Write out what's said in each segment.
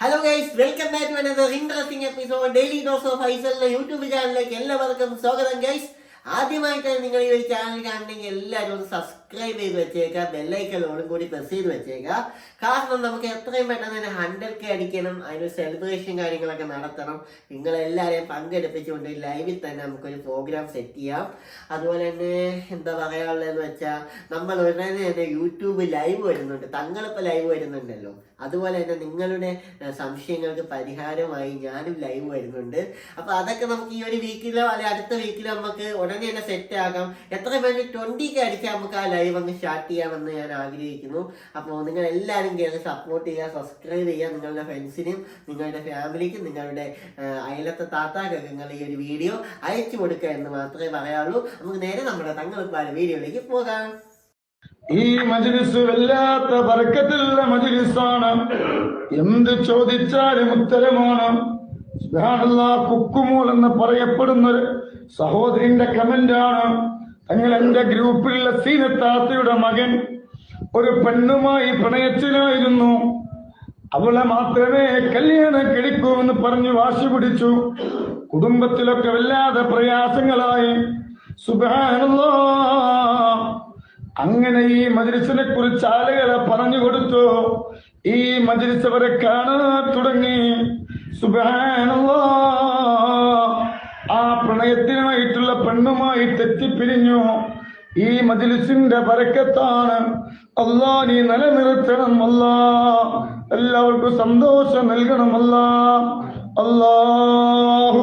Hello guys welcome back to another interesting episode daily dose of ഐസലിന്റെ YouTube ചാനലിലേക്ക് എല്ലാവർക്കും സ്വാഗതം guys ആദ്യമായിട്ടാണ് നിങ്ങൾ ഈ ഒരു ചാനൽ കാണണമെങ്കിൽ എല്ലാവരും ഒന്ന് സബ്സ്ക്രൈബ് ചെയ്ത് വെച്ചേക്കുക ബെല്ലൈക്കലോടും കൂടി പ്രസ് ചെയ്ത് വെച്ചേക്കുക കാരണം നമുക്ക് എത്രയും പെട്ടെന്ന് തന്നെ ഹൺഡ്രഡ് കെ അടിക്കണം അതിന് സെലിബ്രേഷൻ കാര്യങ്ങളൊക്കെ നടത്തണം. നിങ്ങളെല്ലാവരെയും പങ്കെടുപ്പിച്ചുകൊണ്ട് ലൈവിൽ തന്നെ നമുക്കൊരു പ്രോഗ്രാം സെറ്റ് ചെയ്യാം. അതുപോലെ തന്നെ എന്താ പറയാനുള്ളതെന്ന് വെച്ചാൽ നമ്മൾ ഉടനെ തന്നെ യൂട്യൂബ് ലൈവ് വരുന്നുണ്ട്. തങ്ങളിപ്പോൾ ലൈവ് വരുന്നുണ്ടല്ലോ. അതുപോലെ തന്നെ നിങ്ങളുടെ സംശയങ്ങൾക്ക് പരിഹാരമായി ഞാനും ലൈവ് വരുന്നുണ്ട്. അപ്പോൾ അതൊക്കെ നമുക്ക് ഈ ഒരു വീക്കിലോ അല്ലെങ്കിൽ അടുത്ത വീക്കിലോ നമുക്ക് ഉടനെ തന്നെ സെറ്റ് ആക്കാം എത്ര പേര് ട്വന്റി കെ അടിച്ചാൽ നമുക്ക് ആ ലൈവ് അങ്ങ് സ്റ്റാർട്ട് ചെയ്യാമെന്ന് ഞാൻ ആഗ്രഹിക്കുന്നു. അപ്പോൾ നിങ്ങൾ എല്ലാവരും കയറി സപ്പോർട്ട് ചെയ്യുക സബ്സ്ക്രൈബ് ചെയ്യുക നിങ്ങളുടെ ഫ്രണ്ട്സിനും നിങ്ങളുടെ ഫാമിലിക്കും നിങ്ങളുടെ അയലത്തെ താത്താക്കൊക്കെ നിങ്ങൾ ഈ ഒരു വീഡിയോ അയച്ചു കൊടുക്കുക എന്ന് മാത്രമേ പറയാവുള്ളൂ നമുക്ക് നേരെ നമ്മുടെ തങ്ങൾക്കാല വീഡിയോയിലേക്ക് പോകാം. ഈ മജിലിസ് വല്ലാത്ത ബർക്കത്തുള്ള മജ്ലിസാണ്. എന്ത് ചോദിച്ചാലും ഉത്തരമാണ്. സുബാനുള്ള കുക്കുമോൾ എന്ന് പറയപ്പെടുന്ന സഹോദരിന്റെ കമന്റ് തങ്ങൾ എന്റെ ഗ്രൂപ്പിലുള്ള സീനത്താത്തയുടെ മകൻ ഒരു പെണ്ണുമായി പ്രണയത്തിലായിരുന്നു. അവളെ മാത്രമേ കല്യാണം കഴിക്കൂ എന്ന് പറഞ്ഞു വാശി പിടിച്ചു. കുടുംബത്തിലൊക്കെ വല്ലാതെ പ്രയാസങ്ങളായി. സുബാനല്ലോ അങ്ങനെ ഈ മജിലിസിനെ കുറിച്ച് ആളുകളെ പറഞ്ഞു കൊടുത്തു. ഈ അവരെ കാണാൻ തുടങ്ങി. സുബാനല്ലോ പ്രണയത്തിനായിട്ടുള്ള പെണ്ണുമായി തെറ്റിപ്പിരിഞ്ഞു. ഈ മജിലിസിന്റെ പരക്കത്താണ് അല്ലാ നീ നിലനിർത്തണം എല്ലാവർക്കും സന്തോഷം നൽകണം അല്ലാ. അല്ലാഹു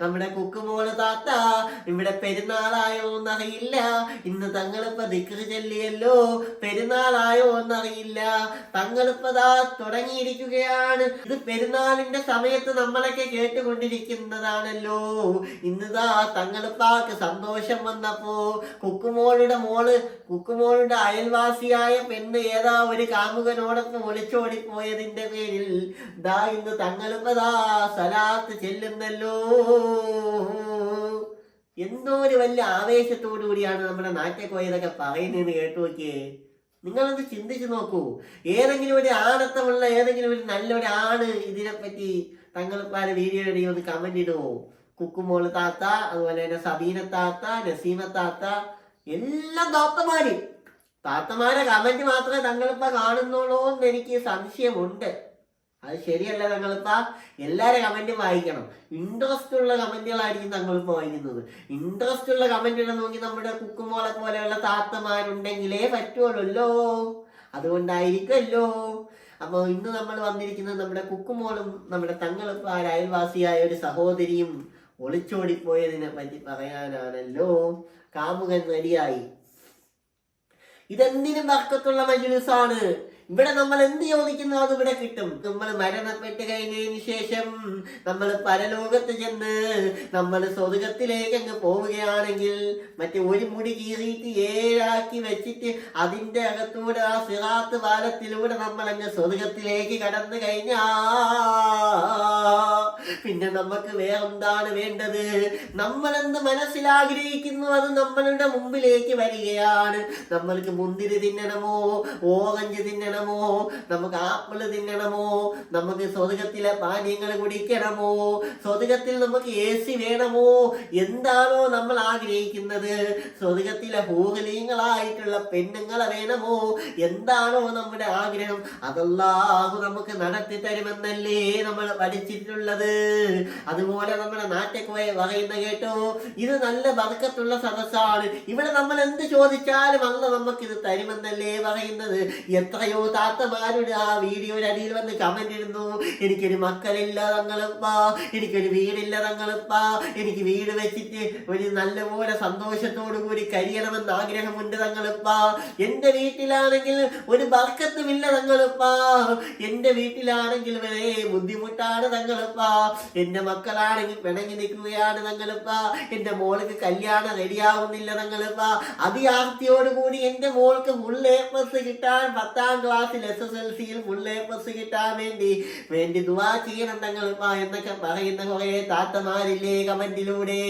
നമ്മുടെ കുക്കുമോൾ താത്ത ഇവിടെ പെരുന്നാളായോ എന്നറിയില്ല. ഇന്ന് തങ്ങളിപ്പ ദിക്റ് ചെല്ലിയല്ലോ. പെരുന്നാളായോ എന്നറിയില്ല. തങ്ങളിപ്പതാ തുടങ്ങിയിരിക്കുകയാണ്. ഇത് പെരുന്നാളിന്റെ സമയത്ത് നമ്മളൊക്കെ കേട്ടുകൊണ്ടിരിക്കുന്നതാണല്ലോ. ഇന്നിതാ തങ്ങളിപ്പാക്ക് സന്തോഷം വന്നപ്പോ കുക്കുമോളുടെ മോൾ കുക്കുമോളുടെ അയൽവാസിയായ പെണ്ണ് ഏതാ ഒരു കാമുകനോടൊപ്പം ഒളിച്ചോടിപ്പോയതിന്റെ പേരിൽ ദാ ഇന്ന് തങ്ങളിപ്പതാ സലാത്ത് ചെല്ലുന്നല്ലോ. എന്തോ ഒരു വലിയ ആവേശത്തോടു കൂടിയാണ് നമ്മുടെ ഇതൊക്കെ പറയുന്നതെന്ന് കേട്ടു നോക്കിയേ. നിങ്ങളൊന്ന് ചിന്തിച്ചു നോക്കൂ. ഏതെങ്കിലും ഒരു ആണത്തമുള്ള ഏതെങ്കിലും ഒരു നല്ലൊരു ആണ് ഇതിനെപ്പറ്റി തങ്ങളിപ്പാല വീഡിയോ ഇടയിൽ ഒന്ന് കമന്റ് ഇടുമോ കുക്കുമോൾ താത്ത അതുപോലെ തന്നെ സബീന താത്ത നസീമ താത്ത എല്ലാം താത്തമാര്. താത്തമാരെ കമന്റ് മാത്രമേ തങ്ങളിപ്പ കാണുന്നുള്ളൂ എന്ന് എനിക്ക് സംശയമുണ്ട്. അത് ശരിയല്ല തങ്ങളിപ്പ. എല്ലാരും കമന്റും വായിക്കണം. ഇൻട്രസ്റ്റ് ഉള്ള കമന്റുകളായിരിക്കും തങ്ങളിപ്പ വായിക്കുന്നത്. ഇൻട്രസ്റ്റ് ഉള്ള കമന്റുകൾ നോക്കി നമ്മുടെ കുക്കുമോളെ പോലെയുള്ള താത്തമാരുണ്ടെങ്കിലേ പറ്റുള്ളൂ അതുകൊണ്ടായിരിക്കുമല്ലോ അപ്പോൾ ഇന്ന് നമ്മൾ വന്നിരിക്കുന്നത് നമ്മുടെ കുക്കുമോളും നമ്മുടെ തങ്ങളിപ്പ അയൽവാസിയായ ഒരു സഹോദരിയും ഒളിച്ചോടിപ്പോയതിനെ പറ്റി പറയാനാണല്ലോ. കാമുകൻ നരിയായി ഇതെന്തിനും വർക്കത്തുള്ള മജുലിസാണ്. ഇവിടെ നമ്മൾ എന്ത് ചോദിക്കുന്നു അത് ഇവിടെ കിട്ടും. നമ്മൾ മരണപ്പെട്ട് കഴിഞ്ഞതിന് ശേഷം നമ്മൾ പരലോകത്ത് ചെന്ന് നമ്മൾ സ്വർഗത്തിലേക്ക് അങ്ങ് പോവുകയാണെങ്കിൽ മറ്റേ ഒരു മുടി കീറിയിട്ട് ഏഴാക്കി വെച്ചിട്ട് അതിന്റെ അകത്തൂടെ ആ സിറാത്ത് പാലത്തിലൂടെ നമ്മൾ അങ്ങ് സ്വർഗത്തിലേക്ക് കടന്നു കഴിഞ്ഞാ പിന്നെ നമുക്ക് വേറെന്താണ് വേണ്ടത്? നമ്മളെന്ത് മനസ്സിലാഗ്രഹിക്കുന്നു അത് നമ്മളുടെ മുമ്പിലേക്ക് വരികയാണ്. നമ്മൾക്ക് മുന്തിരി തിന്നണമോ? ഓറഞ്ച് തിന്നണമോ? നമുക്ക് ആപ്പിൾ തിന്നണമോ? നമുക്ക് സ്വർഗത്തിലെ പാനീയങ്ങൾ കുടിക്കണമോ? സ്വർഗത്തിൽ നമുക്ക് എ സി വേണമോ? എന്താണോ നമ്മൾ ആഗ്രഹിക്കുന്നത്? സ്വർഗത്തിലെ ഹൂഹലീങ്ങളായിട്ടുള്ള പെണ്ണുങ്ങളെ വേണമോ? എന്താണോ നമ്മുടെ ആഗ്രഹം? അതല്ലാഹു നമുക്ക് നടത്തി തരുമെന്നല്ലേ നമ്മൾ പഠിച്ചിട്ടുള്ളത്. അതുപോലെ നമ്മുടെ നാട്ടിൽ പറയുന്ന കേട്ടോ. ഇത് നല്ല ബർക്കത്തുള്ള സദസ്സാണ്. ഇവിടെ നമ്മൾ എന്ത് ചോദിച്ചാലും അന്ന് നമുക്കിത് തരുമെന്നല്ലേ പറയുന്നത്. എത്രയോ താത്തമാരുടെ ആ വീഡിയോയുടെ അടിയിൽ വന്ന് കമന്റ് ഇടുന്നു. എനിക്കൊരു മക്കളില്ല തങ്ങളപ്പാ. എനിക്കൊരു വീടില്ല തങ്ങളപ്പാ. എനിക്ക് വീട് വെച്ചിട്ട് ഒരു നല്ലപോലെ സന്തോഷത്തോടു കൂടി കഴിയണമെന്ന് ആഗ്രഹമുണ്ട് തങ്ങളപ്പാ. എന്റെ വീട്ടിലാണെങ്കിൽ ഒരു ബർക്കത്തുമില്ല തങ്ങളപ്പാ. എന്റെ വീട്ടിലാണെങ്കിൽ വരെ ബുദ്ധിമുട്ടാണ് തങ്ങളിപ്പ. എന്റെ മക്കളാണെങ്കിൽ പിണങ്ങി നിൽക്കുകയാണ് തങ്ങളിപ്പ. എന്റെ മോൾക്ക് കല്യാണം റെഡിയാവുന്നില്ല തങ്ങളിപ്പ. അതിയാർത്തിയോടുകൂടി എന്റെ മോൾക്ക് ഫുൾ എ പ്ലസ് കിട്ടാൻ പത്താം ക്ലാസ്സിൽ എസ് എസ് എൽ സിയിൽ ഫുൾ എ പ്ലസ് കിട്ടാൻ വേണ്ടി വേണ്ടി ദുവാ ചെയ്യണം തങ്ങളിപ്പ എന്നൊക്കെ പറയുന്ന കുറെ താത്തമാരില്ലേ കമന്റിലൂടെ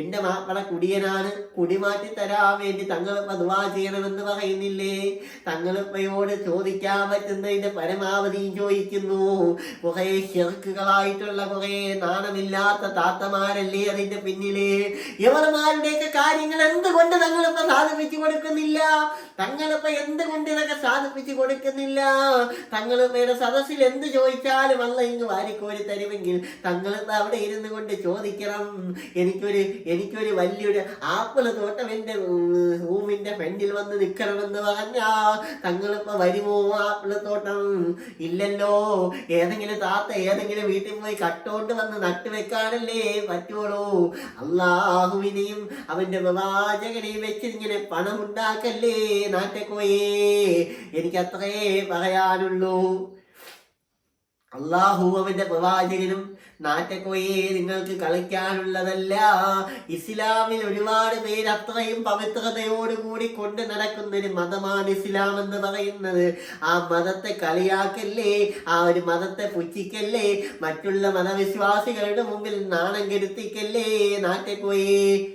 എന്റെ മാപ്പള കുടിയനാണ് കുടിമാറ്റി തരാൻ വേണ്ടി തങ്ങളിപ്പ ദുവാ ചെയ്യണമെന്ന് പറയുന്നില്ലേ? തങ്ങളിപ്പയോട് ചോദിക്കാൻ പറ്റുന്നതിന്റെ പരമാവധിയും ചോദിക്കുന്നു. കുറെ ചെറുക്കുകളായിട്ടുള്ള കുറെ നാണമില്ലാത്ത താത്തമാരല്ലേ അതിന്റെ പിന്നിൽ? യവന്മാരുടെയൊക്കെ കാര്യങ്ങൾ എന്തുകൊണ്ട് തങ്ങളിപ്പ സാധിപ്പിച്ചു കൊടുക്കുന്നില്ല? തങ്ങളിപ്പ എന്തുകൊണ്ട് ഇതൊക്കെ സാധിപ്പിച്ചു കൊടുക്കുന്നില്ല? തങ്ങളിപ്പയുടെ സദസ്സിൽ എന്ത് ചോദിച്ചാലും അല്ല ഇങ്ങ് വാരിക്കോരി തരുമെങ്കിൽ തങ്ങളിപ്പ അവിടെ ഇരുന്നു കൊണ്ട് ചോദിക്കണം. എനിക്കൊരു എനിക്കൊരു വലിയൊരു ആപ്പിൾ തോട്ടം എന്റെ റൂമിന്റെ ഫ്രണ്ടിൽ വന്ന് നിൽക്കണമെന്ന് പറഞ്ഞാ. തങ്ങളിപ്പോൾ വരുമോ ആപ്പിൾ തോട്ടം? ഇല്ലല്ലോ. ഏതെങ്കിലും താത്ത ഏതെങ്കിലും വീട്ടിൽ പോയി കട്ടോണ്ട് വന്ന് നട്ടുവെക്കാണല്ലേ പറ്റുള്ളൂ അള്ളാഹുവിനെയും അവന്റെ പ്രവാചകനെയും വെച്ച് ഇങ്ങനെ പണം ഉണ്ടാക്കല്ലേ നാട്ടെക്കോയേ എനിക്ക് അത്രേ പറയാനുള്ളൂ. അള്ളാഹു അവന്റെ പ്രവാചകനും നാറ്റക്കോയെ നിങ്ങൾക്ക് കളിക്കാനുള്ളതല്ല. ഇസ്ലാമിൽ ഒരുപാട് പേര് അത്രയും പവിത്രതയോടുകൂടി കൊണ്ട് നടക്കുന്ന ഒരു മതമാണ് ഇസ്ലാം എന്ന് പറയുന്നത്. ആ മതത്തെ കളിയാക്കല്ലേ? ആ ഒരു മതത്തെ പുച്ഛിക്കല്ലേ? മറ്റുള്ള മതവിശ്വാസികളുടെ മുമ്പിൽ നാണം കെടുത്തിക്കല്ലേ? നാറ്റക്കോയെ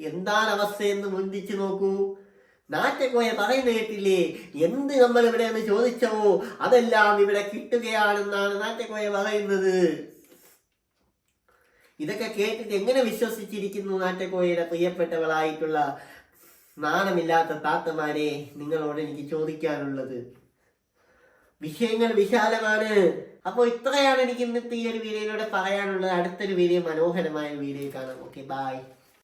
എന്താണ് അവസ്ഥയെന്ന് മുന്തിച്ചു നോക്കൂ. നാറ്റക്കോയ പറയുന്ന കേട്ടില്ലേ? എന്ത് നമ്മൾ ഇവിടെ എന്ന് ചോദിച്ചോ? അതെല്ലാം ഇവിടെ കിട്ടുകയാണെന്നാണ് നാറ്റക്കോയ പറയുന്നത്. ഇതൊക്കെ കേട്ടിട്ട് എങ്ങനെ വിശ്വസിച്ചിരിക്കുന്നു നാറ്റക്കോയയുടെ പ്രിയപ്പെട്ടവളായിട്ടുള്ള നാണമില്ലാത്ത താത്തമാരെ നിങ്ങളോട് എനിക്ക് ചോദിക്കാനുള്ളത്? വിഷയങ്ങൾ വിശാലമാണ്. അപ്പോൾ ഇത്രയാണ് എനിക്ക് ഇന്നത്തെ ഈ ഒരു വീഡിയോയിലൂടെ പറയാനുള്ളത്. അടുത്തൊരു വീഡിയോ മനോഹരമായ വീഡിയോ കാണാം. Okay bye